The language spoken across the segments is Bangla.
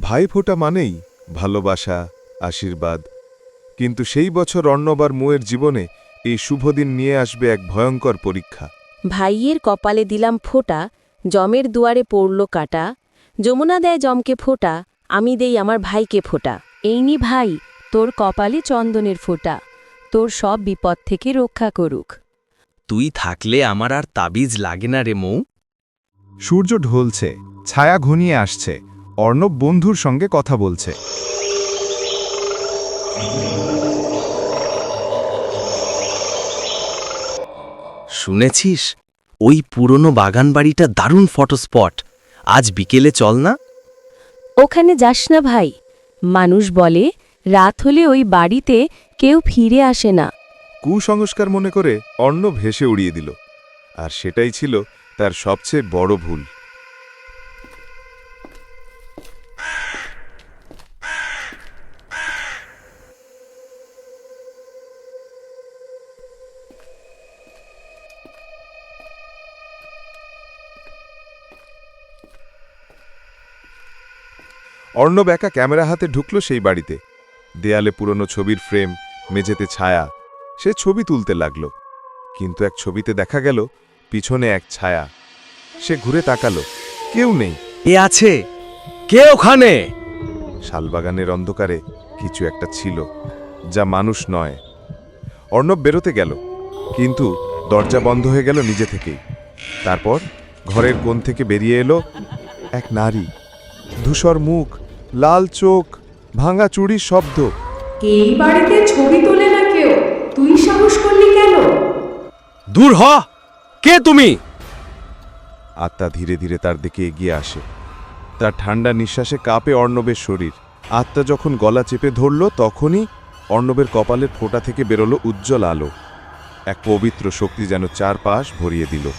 ভাইফোঁটা মানেই ভালোবাসা আশীর্বাদ। কিন্তু সেই বছর অর্ণবার মুয়ের জীবনে এই শুভদিন নিয়ে আসবে এক ভয়ঙ্কর পরীক্ষা। ভাইয়ের কপালে দিলাম ফোঁটা জমের দুয়ারে পড়ল কাটা। যমুনা দেয় জমকে ফোঁটা আমি দেই আমার ভাইকে ফোঁটা। এইনি ভাই তোর কপালে চন্দনের ফোঁটা তোর সব বিপদ থেকে রক্ষা করুক। তুই থাকলে আমার আর তাবিজ লাগে না রে মৌ। সূর্য ঢলছে ছায়া ঘনিয়ে আসছে অর্ণব বন্ধুর সঙ্গে কথা বলছে। শুনেছিস? ওই পুরনো বাগান বাড়িটা দারুণ ফটো স্পট আজ বিকেলে চল না? ওখানে যাস না ভাই। মানুষ বলে রাত হলে ওই বাড়িতে কেউ ফিরে আসে না। কুসংস্কার মনে করে অর্ণব হেসে উড়িয়ে দিল। আর সেটাই ছিল তার সবচেয়ে বড় ভুল। অর্ণব একা ক্যামেরা হাতে ঢুকল সেই বাড়িতে। দেয়ালে পুরনো ছবির ফ্রেম মেঝেতে ছায়া সে ছবি তুলতে লাগল। কিন্তু এক ছবিতে দেখা গেল পিছনে এক ছায়া। সে ঘুরে তাকালো কেউ নেই। এ আছে? কে ওখানে? শালবাগানের অন্ধকারে কিছু একটা ছিল যা মানুষ নয়। অর্ণব বেরোতে গেল কিন্তু দরজা বন্ধ হয়ে গেল নিজে থেকেই। তারপর ঘরের কোণ থেকে বেরিয়ে এলো এক নারী। ধূসর মুখ লাল চোখ ভাঙা চুড়ির শব্দ। এই বাড়িতে ছবি তোলে না কেউ? তুই সাহস করলি কেন? দূর হ! কে তুমি? আত্মা ধীরে ধীরে তার দিকে এগিয়ে আসে। তার ঠান্ডা নিঃশ্বাসে কাঁপে অর্ণবের শরীর। আত্মা যখন গলা চেপে ধরল তখনই অর্ণবের কপালের ফোঁটা থেকে বেরোলো উজ্জ্বল আলো। এক পবিত্র শক্তি যেন চারপাশ ভরিয়ে দিল।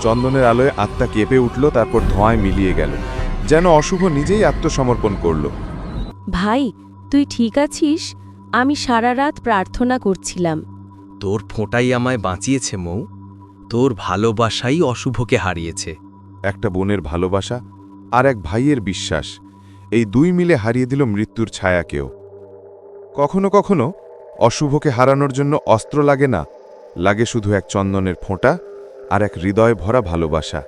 চন্দনের আলোয় আত্মা কেঁপে উঠল তারপর ধোঁয়ায় মিলিয়ে গেল। যেন অশুভ নিজেই আত্মসমর্পণ করল। ভাই তুই ঠিক আছিস? আমি সারা রাত প্রার্থনা করছিলাম। তোর ফোঁটাই আমায় বাঁচিয়েছে মৌ। তোর ভালোবাসাই অশুভকে হারিয়েছে। একটা বোনের ভালোবাসা আর এক ভাইয়ের বিশ্বাস এই দুই মিলে হারিয়ে দিল মৃত্যুর ছায়াকেও। কখনো কখনো অশুভকে হারানোর জন্য অস্ত্র লাগে না লাগে শুধু এক চন্দনের ফোঁটা আর এক হৃদয় ভরা ভালোবাসা।